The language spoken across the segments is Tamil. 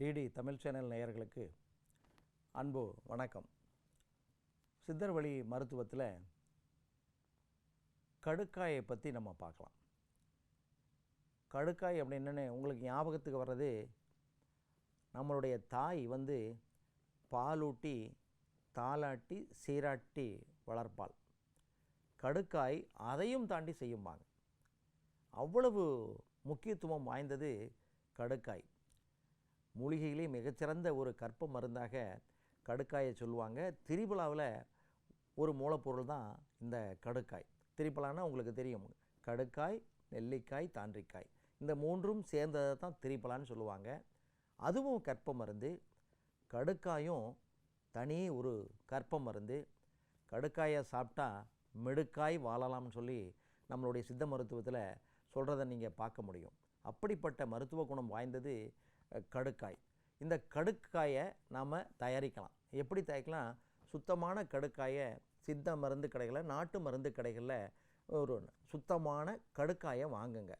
டிடி தமிழ் சேனல் நேயர்களுக்கு அன்பு வணக்கம். சித்தர் வழி மருத்துவத்தில் கடுக்காயை பற்றி நம்ம பார்க்கலாம். கடுக்காய் அப்படின்னு உங்களுக்கு ஞாபகத்துக்கு வர்றது நம்மளுடைய தாய் வந்து பாலூட்டி தாலாட்டி சீராட்டி வளர்ப்பாள். கடுக்காய் அதையும் தாண்டி செய்யும்பாங்க. அவ்வளவு முக்கியத்துவம் வாய்ந்தது கடுக்காய். மூலிகையிலே மிகச்சிறந்த ஒரு கற்ப மருந்தாக கடுக்காயை சொல்லுவாங்க. திரிபலாவில் ஒரு மூலப்பொருள் தான் இந்த கடுக்காய். திரிபலான்னா உங்களுக்கு தெரியும். கடுக்காய் நெல்லிக்காய் தாண்டிக்காய். இந்த மூன்றும் சேர்ந்ததை தான் திரிபலான்னு சொல்லுவாங்க. அதுவும் கற்ப மருந்து. கடுக்காயும் தனி ஒரு கற்ப மருந்து. கடுக்காயை சாப்பிட்டா மெடுக்காய் வாழலாம்னு சொல்லி நம்மளுடைய சித்த மருத்துவத்தில் சொல்கிறத நீங்கள் பார்க்க முடியும். அப்படிப்பட்ட மருத்துவ குணம் வாய்ந்தது கடுக்காய். இந்த கடுக்காயை நாம் தயாரிக்கலாம். எப்படி தயாரிக்கலாம்? சுத்தமான கடுக்காயை சித்த மருந்து கடைகளில் நாட்டு மருந்து கடைகளில் ஒரு சுத்தமான கடுக்காயை வாங்குங்க.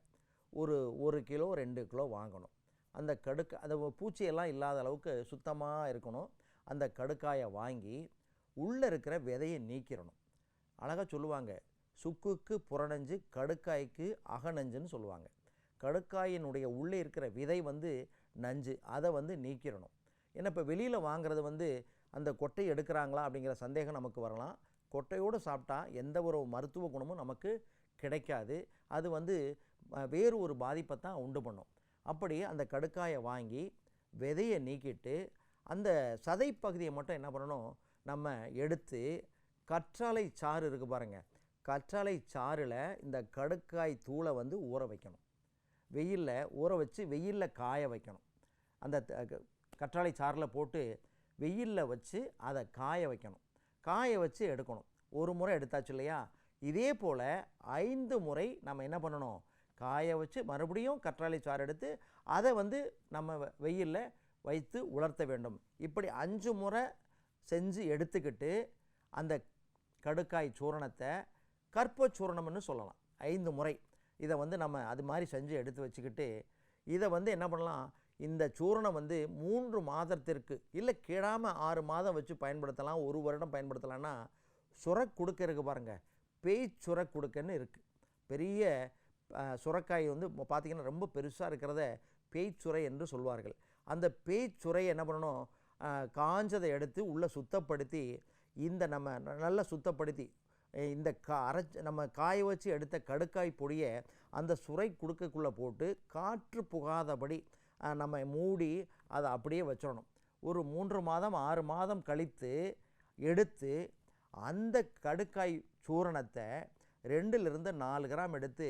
ஒரு ஒரு கிலோ ரெண்டு கிலோ வாங்கணும். அந்த கடுக்க அந்த பூச்சியெல்லாம் இல்லாத அளவுக்கு சுத்தமாக இருக்கணும். அந்த கடுக்காயை வாங்கி உள்ளே இருக்கிற விதையை நீக்கிடணும் அழகாக சொல்லுவாங்க. சுக்குக்கு புறநஞ்சு கடுக்காய்க்கு அகநஞ்சுன்னு சொல்லுவாங்க. கடுக்காயினுடைய உள்ளே இருக்கிற விதை வந்து நஞ்சு அதை வந்து நீக்கிடணும். ஏன்னா இப்போ வெளியில் வாங்குறது வந்து அந்த கொட்டை எடுக்கிறாங்களா அப்படிங்கிற சந்தேகம் நமக்கு வரலாம். கொட்டையோடு சாப்பிட்டா எந்த ஒரு மருத்துவ குணமும் நமக்கு கிடைக்காது. அது வந்து வேறு ஒரு பாதிப்பை தான் உண்டு பண்ணும். அப்படி அந்த கடுக்காயை வாங்கி விதையை நீக்கிட்டு அந்த சதை பகுதியை மட்டும் என்ன பண்ணணும்? நம்ம எடுத்து கற்றாழை சாறு இருக்குது பாருங்கள் கற்றாழை சாறில் இந்த கடுக்காய் தூளை வந்து ஊற வைக்கணும். வெயிலில் ஊற வச்சு வெயிலில் காய வைக்கணும். அந்த த- கற்றாழை சாறில் போட்டு வெயிலில் வச்சு அதை காய வைக்கணும். காய வச்சு எடுக்கணும். ஒரு முறை எடுத்தாச்சு இல்லையா? இதே போல் ஐந்து முறை நம்ம என்ன பண்ணணும்? காய வச்சு மறுபடியும் கற்றாழை சாறு எடுத்து அதை வந்து நம்ம வெயிலில் வைத்து உலர்த்த வேண்டும். இப்படி அஞ்சு முறை செஞ்சு எடுத்துக்கிட்டு அந்த கடுக்காய் சூரணத்தை கற்ப சூரணம்னு சொல்லலாம். ஐந்து முறை. இதை வந்து நம்ம அது மாதிரி செஞ்சு எடுத்து வச்சுக்கிட்டு இதை வந்து என்ன பண்ணலாம்? இந்த சூரணம் வந்து மூன்று மாதத்திற்கு இல்லை கிடாமல் ஆறு மாதம் வச்சு பயன்படுத்தலாம் ஒரு வருடம் பயன்படுத்தலாம்னா சுரக் கொடுக்க இருக்கு பாருங்கள் பேய் சுரக் குடுக்கன்னு இருக்குது பெரிய சுரக்காய் வந்து பார்த்திங்கன்னா ரொம்ப பெருசாக இருக்கிறத பேய்ச்சுரை என்று சொல்வார்கள். அந்த பேய்ச்சுரை என்ன பண்ணணும்? காஞ்சதை எடுத்து உள்ளே சுத்தப்படுத்தி இந்த நம்ம ந- நல்லா சுத்தப்படுத்தி இந்த கா அரைச்ச நம்ம காய வச்சு எடுத்த கடுக்காய் பொடியை அந்த சுரை குடுக்கக்குள்ளே போட்டு காற்று புகாதபடி நம்ம மூடி அதை அப்படியே வச்சிடணும். ஒரு மூன்று மாதம் ஆறு மாதம் கழித்து எடுத்து அந்த கடுக்காய் சூரணத்தை ரெண்டுலேருந்து நாலு கிராம் எடுத்து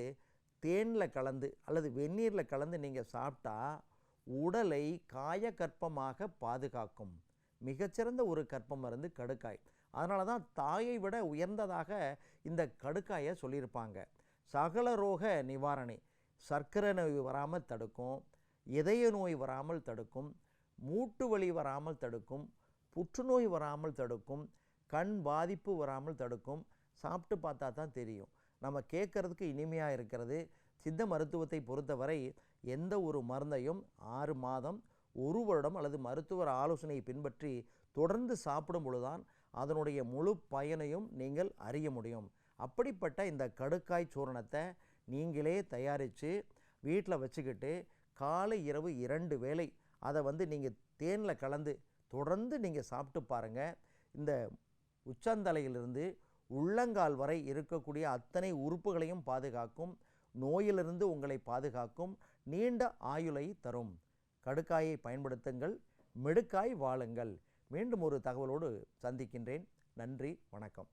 தேனில் கலந்து அல்லது வெந்நீரில் கலந்து நீங்கள் சாப்பிட்டா உடலை காயக்கற்பமாக பாதுகாக்கும். மிகச்சிறந்த ஒரு கற்ப மருந்து கடுக்காய். அதனால தான் தாயை விட உயர்ந்ததாக இந்த கடுக்காயை சொல்லியிருப்பாங்க. சகல ரோக நிவாரணி சர்க்கரை நோய் வராமல் தடுக்கும் இதய நோய் வராமல் தடுக்கும் மூட்டு வலி வராமல் தடுக்கும் புற்றுநோய் வராமல் தடுக்கும் கண் பாதிப்பு வராமல் தடுக்கும் சாப்பிட்டு பார்த்தா தான் தெரியும். நம்ம கேட்குறதுக்கு இனிமையாக இருக்கிறது. சித்த மருத்துவத்தை பொறுத்தவரை எந்த ஒரு மருந்தையும் ஆறு மாதம் ஒரு வருடம் அல்லது மருத்துவர் ஆலோசனையை பின்பற்றி தொடர்ந்து சாப்பிடும் பொழுதுதான் அதனுடைய முழு பயனையும் நீங்கள் அறிய முடியும். அப்படிப்பட்ட இந்த கடுக்காய் சூரணத்தை நீங்களே தயாரித்து வீட்டில் வச்சுக்கிட்டு காலை இரவு இரண்டு வேளை அதை வந்து நீங்கள் தேனில் கலந்து தொடர்ந்து நீங்கள் சாப்பிட்டு பாருங்கள் இந்த உச்சந்தலையிலிருந்து உள்ளங்கால் வரை இருக்கக்கூடிய அத்தனை உறுப்புகளையும் பாதுகாக்கும். நோயிலிருந்து உங்களை பாதுகாக்கும். நீண்ட ஆயுளை தரும். கடுக்காயை பயன்படுத்துங்கள். மெடுக்காய் வாழுங்கள். மீண்டும் ஒரு தகவலோடு சந்திக்கின்றேன். நன்றி வணக்கம்.